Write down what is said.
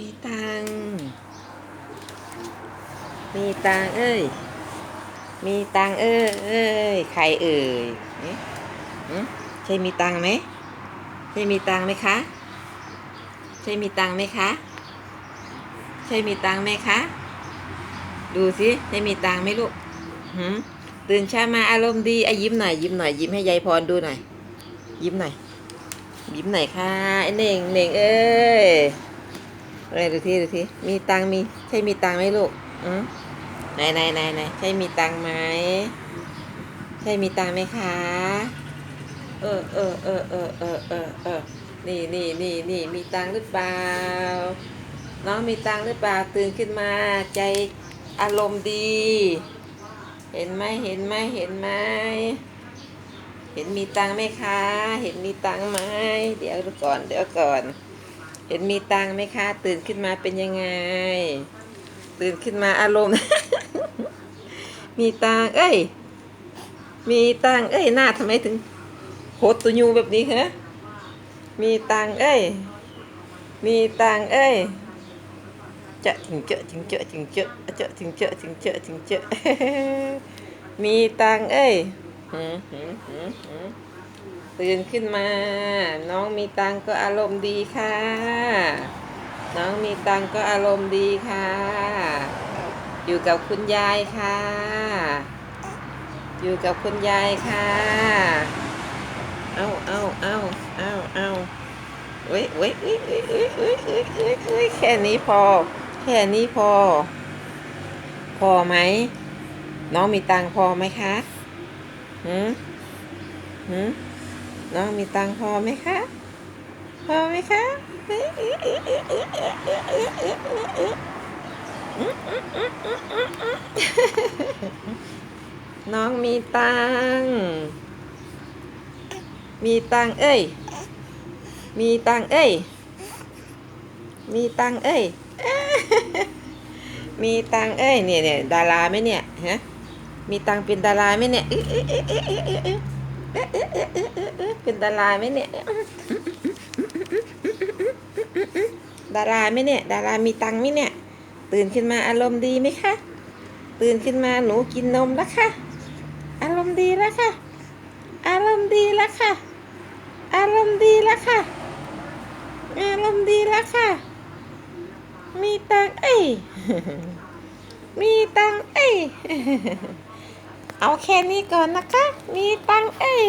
มีตัง มีตังเอ้ย มีตังเอ้ยเอ้ย ใครเอ่ยเอ๊ะหึใช่มีตังไหมใช่มีตังไหมคะ ใช่มีตังไหมคะ ใช่มีตังไหมคะ ดูสิใช่มีตังไหมลูกหืมตื่นเช้ามาอารมณ์ดีอะยิ้มหน่อยยิ้มหน่อยยิ้มให้ยายพรดูหน่อยยิ้มหน่อยยิ้มหน่อยค่ะไอ้เน่งเน่งเอ้ย อะไรดูทีดูทีมีตังมีใช่มีตังไหมลูกอืมไหนไหนไหนไหนใช่มีตังไหมใช่มีตังไหมคะเออเออเออเออเออเออเออนี่นี่นี่นี่มีตังหรือเปล่าน้องมีตังหรือเปล่าตื่นขึ้นมาใจอารมณ์ดี เห็นไหมเห็นไหมเห็นไหมเห็นมีตังไหมคะ เห็นมีตังไหมเดี๋ยวก่อนเดี๋ยวก่อน เห็นมีตังไหมคะ ตื่นขึ้นมาเป็นยังไง ตื่นขึ้นมาอารมณ์ มีตังเอ้ย มีตังเอ้ยหน้าทำไมถึงโหดตัวยูแบบนี้ฮะมีตังเอ้ย มีตังเอ้ยเจาะจึงเจาะจึงเจาะจึงเจาะเจาะจึงเจาะจึงเจาะจึงเจาะมีตังเอ้ยหืมหืมหืมหืม ตื่นขึ้นมา น้องมีตังก็อารมณ์ดีค่ะ น้องมีตังก็อารมณ์ดีค่ะ อยู่กับคุณยายค่ะ อยู่กับคุณยายค่ะ เอาเอาเอาเอาเอาเว้ยเว้ยเว้ยเว้ยเว้ยเว้ยเว้ยเว้ยเว้ยแค่นี้พอ แค่นี้พอ พอไหม น้องมีตังพอไหมคะ หืมหืม น้องมีตังพอไหมคะ พอไหมคะน้องมีตัง มีตังเอ้ย มีตังเอ้ย มีตังเอ้ย มีตังเอ้ยเนี่ยเนี่ยดาราไหมเนี่ยฮะ มีตังเป็นดาราไหมเนี่ย เป็นดาราไหมเนี่ยดาราไหมเนี่ย ดารามีตังไหมเนี่ย ตื่นขึ้นมาอารมณ์ดีไหมคะตื่นขึ้นมาหนูกินนมแล้วค่ะ อารมณ์ดีแล้วค่ะ อารมณ์ดีแล้วค่ะ อารมณ์ดีแล้วค่ะ อารมณ์ดีแล้วค่ะ มีตังเอ้ยมีตังเอ้ย เอาแค่นี้ก่อนนะคะ มีตังเอ้ย